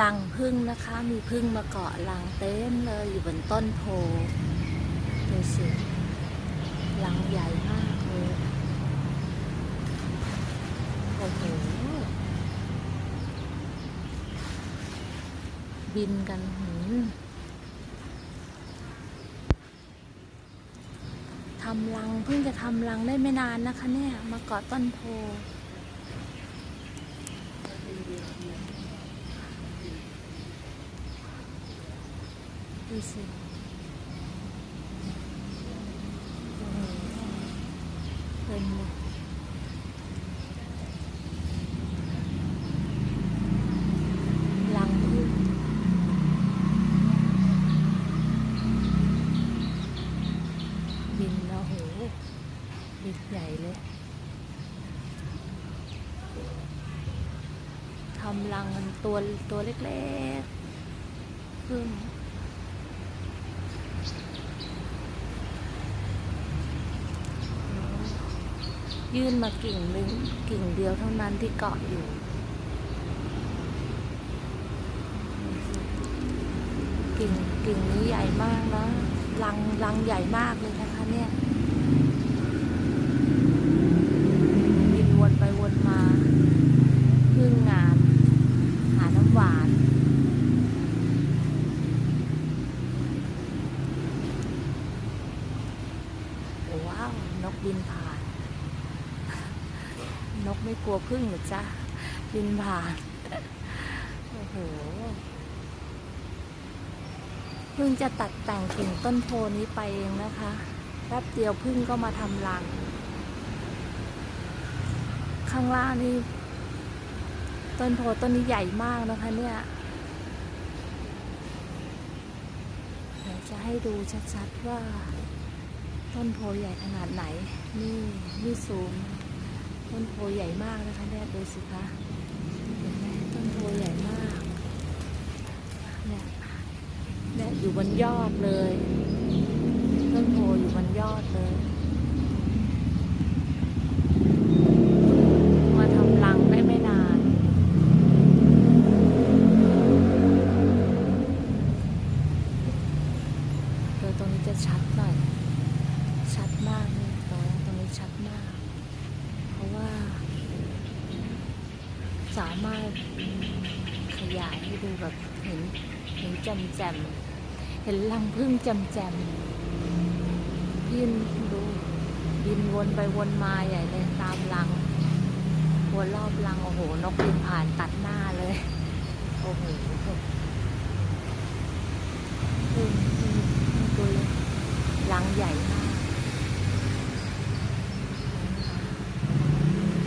รังพึ่งนะคะ มีพึ่งมาเกาะรังเต็มเลยอยู่บนต้นโพดูสิรังใหญ่มากเลยโอ้โหบินกันหืมทำรังเพิ่งจะทำรังได้ไม่นานนะคะเนี่ย มาเกาะต้นโพ ดูสิเต็มเลยรังพึ่งบินแล้วโหบินใหญ่เลยทำรังมันตัวตัวเล็กๆพึ่ง ยื่นมากิ่งหนึ่งกิ่งเดียวเท่านั้นที่เกาะอยู่กิ่งกิ่งนี้ใหญ่มากนะรังรังใหญ่มากเลยนะคะเนี่ยบินวนไปวนมาพึ่งงาน หาน้ำหวานโอ้ว้าว นกบินผ่าน นกไม่กลัวพึ่งหรอจ้าบินผ่าน โอ้โหเพิ่งจะตัดแต่งกิ่งต้นโพนี้ไปเองนะคะแป๊บเดียวพึ่งก็มาทำรัง ข้างล่างนี่ต้นโพต้นนี้ใหญ่มากนะคะเนี่ยเดี๋ยวจะให้ดูชัดๆว่า ต้นโพใหญ่ขนาดไหน นี่นี่สูง ต้นโพใหญ่มากนะคะเนี่ยดูสิคะต้นโพใหญ่มากเนี่ยเนี่ยอยู่บนยอดเลย ต้นโพอยู่บนยอดเลย มาทำรังได้ไม่นานโดยตรงนี้จะชัดหน่อย ชัดมากเลยตรงนี้ชัดมาก เพราะว่า สามารถขยายให้ดูแบบเห็นเห็นจ่มแจมเห็นรังพึ่งจ่มแจมๆบินดูบินวนไปวนมาใหญ่เลยตามรังวนรอบรังโอ้โห นกบินผ่านตัดหน้าเลย โอ้โหพึ่งพึ่งตัวรังใหญ่มาก